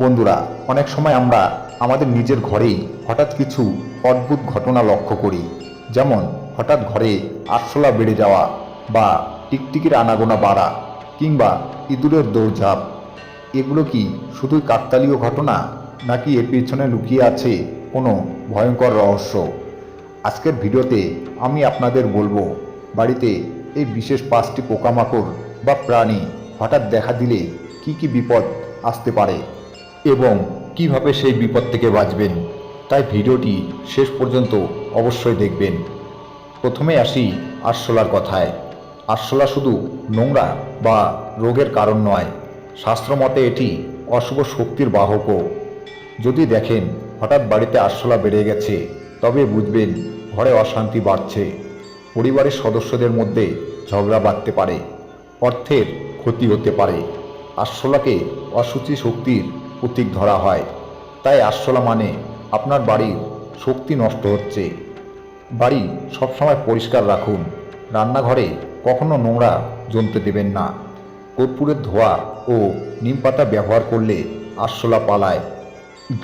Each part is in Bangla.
বন্ধুরা, অনেক সময় আমরা আমাদের নিজের ঘরেই হঠাৎ কিছু অদ্ভুত ঘটনা লক্ষ্য করি। যেমন, হঠাৎ ঘরে আরশোলা বেড়ে যাওয়া বা টিকটিকির আনাগোনা বাড়া কিংবা ইঁদুরের দৌড়ঝাঁপ। এগুলো কি শুধুই কাকতালীয় ঘটনা, নাকি এর পেছনে লুকিয়ে আছে কোনো ভয়ঙ্কর রহস্য? আজকের ভিডিওতে আমি আপনাদের বলব, বাড়িতে এই বিশেষ পাঁচটি পোকামাকড় বা প্রাণী হঠাৎ দেখা দিলে কি কি বিপদ আসতে পারে? এবং কীভাবে সেই বিপদ থেকে বাঁচবেন, তাই ভিডিওটি শেষ পর্যন্ত অবশ্যই দেখবেন। প্রথমে আসি আরশোলার কথায়। আরশোলা শুধু নোংরা বা রোগের কারণ নয়, শাস্ত্রমতে এটি অশুভ শক্তির বাহকও। যদি দেখেন, হঠাৎ বাড়িতে আরশোলা বেড়ে গেছে, তবে বুঝবেন ঘরে অশান্তি বাড়ছে। পরিবারের সদস্যদের মধ্যে ঝগড়া বাড়তে পারে, অর্থের ক্ষতি হতে পারে। আরশোলাকে অসুচি শক্তির প্রতীক ধরা হয়। তাই আরশোলা মানে আপনার বাড়ির শক্তি নষ্ট হচ্ছে। বাড়ি সবসময় পরিষ্কার রাখুন। রান্নাঘরে কখনো নোংরা জমতে দেবেন না। কর্পূরের ধোয়া ও নিম পাতা ব্যবহার করলে আরশোলা পালায়।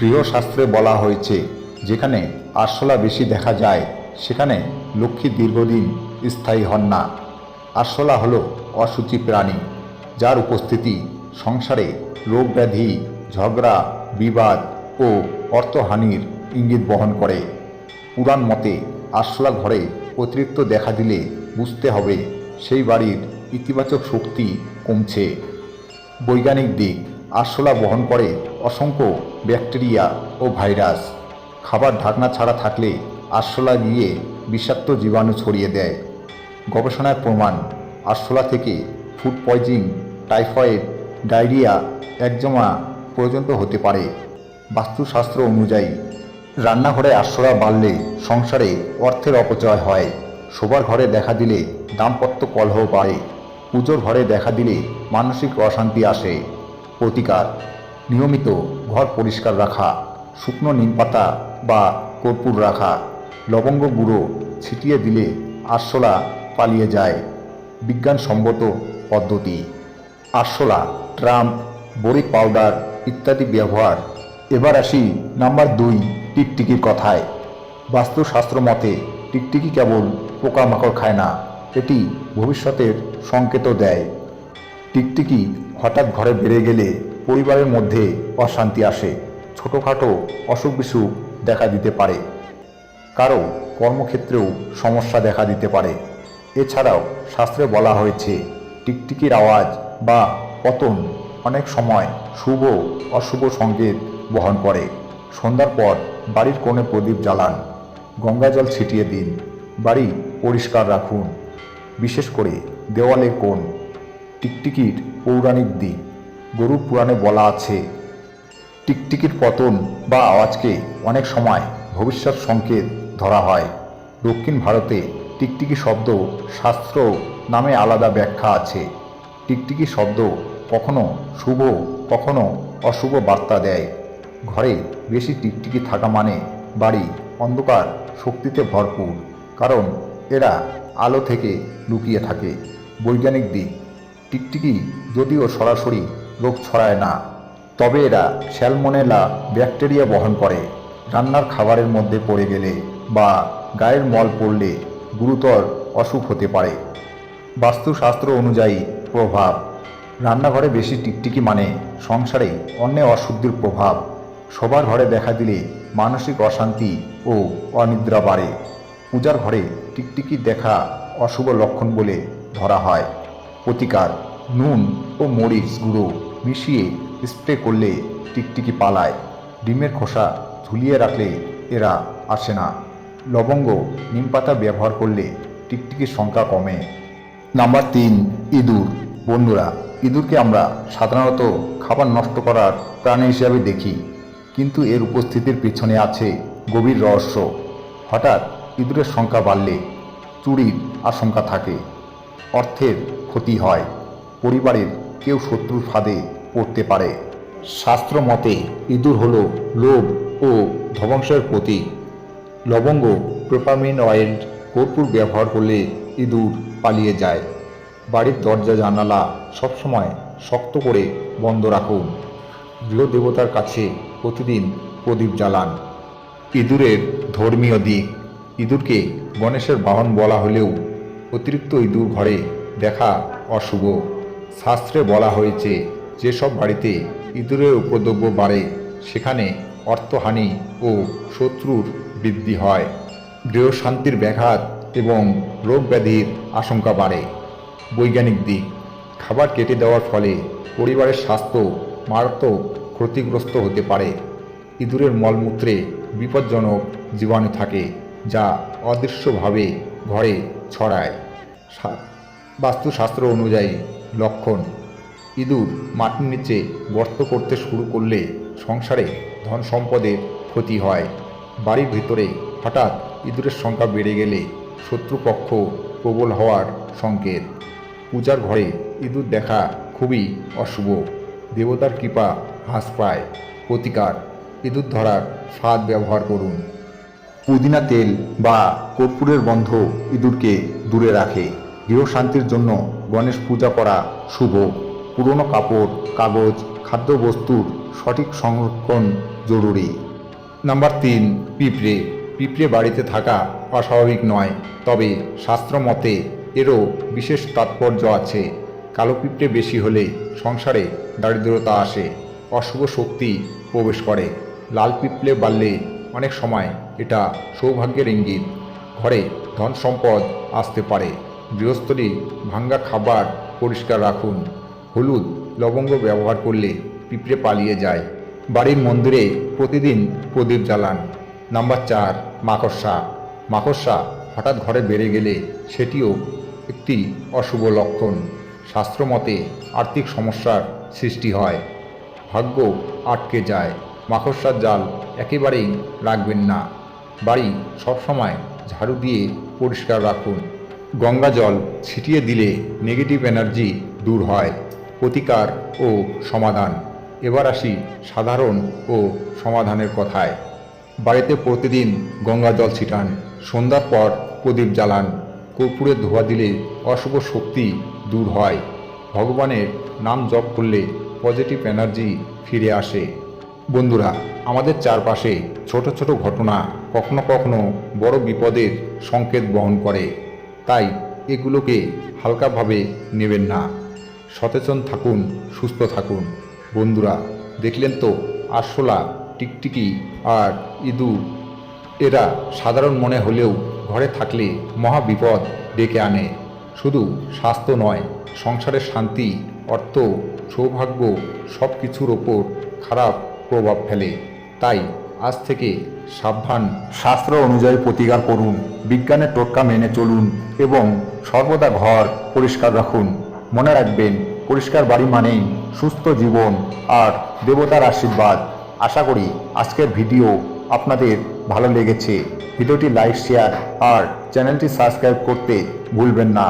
গৃহশাস্ত্রে বলা হয়েছে, যেখানে আরশোলা বেশি দেখা যায়, সেখানে লক্ষ্মী দীর্ঘদিন স্থায়ী হন না। আরশোলা হলো অসুচি প্রাণী, যার উপস্থিতি সংসারে রোগ ব্যাধি ঝগড়া, বিবাদ ও অর্থহানির ইঙ্গিত বহন করে। পুরাণ মতে আরশোলা ঘরে অতিরিক্ত দেখা দিলে বুঝতে হবে সেই বাড়ির ইতিবাচক শক্তি কমছে। বৈজ্ঞানিক দিক, আরশোলা বহন করে অসংখ্য ব্যাকটেরিয়া ও ভাইরাস। খাবার ঢাকনা ছাড়া থাকলে আরশোলা গিয়ে বিষাক্ত জীবাণু ছড়িয়ে দেয়। গবেষণায় প্রমাণ, আরশোলা থেকে food poisoning, typhoid, diarrhoea, eczema পর্যন্ত হতে পারে। বাস্তুশাস্ত্র অনুযায়ী, রান্নাঘরে আরশোলা বাড়লে সংসারে অর্থের অপচয় হয়। শোবার ঘরে দেখা দিলে দাম্পত্য কলহ বাড়ে। পুজোর ঘরে দেখা দিলে মানসিক অশান্তি আসে। প্রতিকার, নিয়মিত ঘর পরিষ্কার রাখা, শুকনো নিমপাতা বা কর্পূর রাখা, লবঙ্গ গুঁড়ো ছিটিয়ে দিলে আরশোলা পালিয়ে যায়। বিজ্ঞানসম্মত পদ্ধতি, আরশোলা, ট্রাম্প, বরিক পাউডার ইত্যাদি ব্যবহার। এবার আসি নাম্বার দুই, টিকটিকির কথায়। বাস্তুশাস্ত্র মতে, টিকটিকি কেবল পোকামাকড় খায় না, এটি ভবিষ্যতের সংকেতও দেয়। টিকটিকি হঠাৎ ঘরে বেড়ে গেলে পরিবারের মধ্যে অশান্তি আসে, ছোটোখাটো অসুখ বিসুখ দেখা দিতে পারে। কারও কর্মক্ষেত্রেও সমস্যা দেখা দিতে পারে। এছাড়াও শাস্ত্রে বলা হয়েছে, টিকটিকির আওয়াজ বা পতন অনেক সময় শুভ, অশুভ সংকেত বহন করে। সন্ধ্যার পর বাড়ির কোণে প্রদীপ জ্বালান। গঙ্গাজল ছিটিয়ে দিন। বাড়ি পরিষ্কার রাখুন। বিশেষ করে দেওয়ালে কোণ। টিকটিকির পৌরাণিক দিক। গরু পুরাণে বলা আছে, টিকটিকির পতন বা আওয়াজকে অনেক সময় ভবিষ্যৎ সংকেত ধরা হয়। দক্ষিণ ভারতে টিকটিকি শব্দ শাস্ত্র নামে আলাদা ব্যাখ্যা আছে। টিকটিকি শব্দ কখনো শুভ, কখনো অশুভ বার্তা দেয়। ঘরে বেশি টিকটিকি থাকা মানে বাড়ি অন্ধকার শক্তিতে ভরপুর, কারণ এরা আলো থেকে লুকিয়ে থাকে। বৈজ্ঞানিক দিক, টিকটিকি যদিও সরাসরি রোগ ছড়ায় না, তবে এরা স্যালমোনেলা ব্যাকটেরিয়া বহন করে। রান্নার খাবারের মধ্যে পড়ে গেলে বা গায়ের মল পড়লে গুরুতর অসুখ হতে পারে। বাস্তুশাস্ত্র অনুযায়ী প্রভাব রান্নাঘরে বেশি টিকটিকি মানে সংসারে অন্যে অশুদ্ধির প্রভাব। সবার ঘরে দেখা দিলে মানসিক অশান্তি ও অনিদ্রা বাড়ে। পূজার ঘরে টিকটিকি দেখা অশুভ লক্ষণ বলে ধরা হয়। প্রতিকার, নুন ও মরিচ গুঁড়ো মিশিয়ে স্প্রে করলে টিকটিকি পালায়। ডিমের খোসা ঝুলিয়ে রাখলে এরা আসে না। লবঙ্গ, নিমপাতা ব্যবহার করলে টিকটিকির সংখ্যা কমে। নাম্বার তিন, ইঁদুর। বন্ধুরা, ইঁদুরকে আমরা সাধারণত খাবার নষ্ট করার প্রাণী হিসাবে দেখি, কিন্তু এর উপস্থিতির পিছনে আছে গভীর রহস্য। হঠাৎ ইঁদুরের সংখ্যা বাড়লে চুরির আশঙ্কা থাকে, অর্থের ক্ষতি হয়, পরিবারের কেউ শত্রুর ফাঁদে পড়তে পারে। শাস্ত্র মতে, ইঁদুর হল লোভ ও ধ্বংসের প্রতীক। লবঙ্গ প্রোপামিন অয়েল, কর্পূর ব্যবহার করলে ইঁদুর পালিয়ে যায়। বাড়ির দরজা, জানালা সবসময় শক্ত করে বন্ধ রাখুন। গৃহদেবতার কাছে প্রতিদিন প্রদীপ জ্বালান। ইঁদুরের ধর্মীয় দিক। ইঁদুরকে গণেশের বাহন বলা হলেও অতিরিক্ত ইঁদুর ঘরে দেখা অশুভ। শাস্ত্রে বলা হয়েছে, যেসব বাড়িতে ইঁদুরের উপদ্রব্য বাড়ে, সেখানে অর্থহানি ও শত্রুর বৃদ্ধি হয়। গৃহশান্তির ব্যাঘাত এবং রোগ ব্যাধির আশঙ্কা বাড়ে। বৈজ্ঞানিক দিক। খাবার কেটে দেওয়ার ফলে পরিবারের স্বাস্থ্য মারাত্মক ক্ষতিগ্রস্ত হতে পারে। ইঁদুরের মলমূত্রে বিপজ্জনক জীবাণু থাকে, যা অদৃশ্যভাবে ঘরে ছড়ায়। বাস্তুশাস্ত্র অনুযায়ী লক্ষণ, ইঁদুর মাটির নিচে গর্ত করতে শুরু করলে সংসারে ধন সম্পদের ক্ষতি হয়। বাড়ির ভিতরে হঠাৎ ইঁদুরের সংখ্যা বেড়ে গেলে শত্রুপক্ষ প্রবল হওয়ার সংকেত। পূজার ঘরে ইঁদুর দেখা খুবই অশুভ। দেবতার কৃপা হ্রাস পায়। প্রতিকার, ইঁদুর ধরার স্বাদ ব্যবহার করুন। পুদিনা তেল বা কর্পূরের গন্ধ ইঁদুরকে দূরে রাখে। গৃহশান্তির জন্য গণেশ পূজা করা শুভ। পুরনো কাপড়, কাগজ, খাদ্যবস্তুর সঠিক সংরক্ষণ জরুরি। নাম্বার তিন, পিঁপড়ে। পিঁপড়ে বাড়িতে থাকা অস্বাভাবিক নয়, তবে শাস্ত্র মতে এরও বিশেষ তাৎপর্য আছে। কালো পিঁপড়ে বেশি হলে সংসারে দারিদ্রতা আসে, অশুভ শক্তি প্রবেশ করে। লাল পিঁপড়ে বাড়লে অনেক সময় এটা সৌভাগ্যের ইঙ্গিত। ঘরে ধন সম্পদ আসতে পারে। গৃহস্থলী ভাঙ্গা খাবার পরিষ্কার রাখুন। হলুদ, লবঙ্গ ব্যবহার করলে পিঁপড়ে পালিয়ে যায়। বাড়ির মন্দিরে প্রতিদিন প্রদীপ জ্বালান। নাম্বার চার, মাকড়সা। মাকড়সা হঠাৎ ঘরে বেড়ে গেলে সেটিও একটি অশুভ লক্ষণ। শাস্ত্রমতে আর্থিক সমস্যার সৃষ্টি হয়। ভাগ্য আটকে যায়। মাকড়সার জাল একেবারেই রাখবেন না। বাড়ি সবসময় ঝাড়ু দিয়ে পরিষ্কার রাখুন। গঙ্গা জল ছিটিয়ে দিলে নেগেটিভ এনার্জি দূর হয়। প্রতিকার ও সমাধান। এবার আসি সাধারণ ও সমাধানের কথায়। বাড়িতে প্রতিদিন গঙ্গা জল ছিটান। সন্ধ্যার পর প্রদীপ জ্বালান। কর্পূরের ধোয়া দিলে অশুভ শক্তি দূর হয়। ভগবানের নাম জপ করলে পজিটিভ এনার্জি ফিরে আসে। বন্ধুরা, আমাদের চারপাশে ছোট ছোট ঘটনা কখনো কখনো বড় বিপদের সংকেত বহন করে। তাই এগুলোকে হালকাভাবে নেবেন না। সচেতন থাকুন, সুস্থ থাকুন। বন্ধুরা, দেখলেন তো, আরশোলা, টিকটিকি আর ইঁদুর, এরা সাধারণ মনে হলেও ঘরে থাকলে মহা বিপদ ডেকে আনে। শুধু স্বাস্থ্য নয়, সংসারের শান্তি, অর্থ, সৌভাগ্য সব কিছুর ওপর খারাপ প্রভাব ফেলে। তাই আজ থেকে সাবধান। শাস্ত্র অনুযায়ী প্রতিকার করুন, বিজ্ঞানের টোটকা মেনে চলুন এবং সর্বদা ঘর পরিষ্কার রাখুন। মনে রাখবেন, পরিষ্কার বাড়ি মানেই সুস্থ জীবন আর দেবতার আশীর্বাদ। আশা করি আজকের ভিডিও আপনাদের ভালো লেগেছে। ভিডিওটি লাইক শেয়ার আর চ্যানেলটি সাবস্ক্রাইব করতে ভুলবেন না।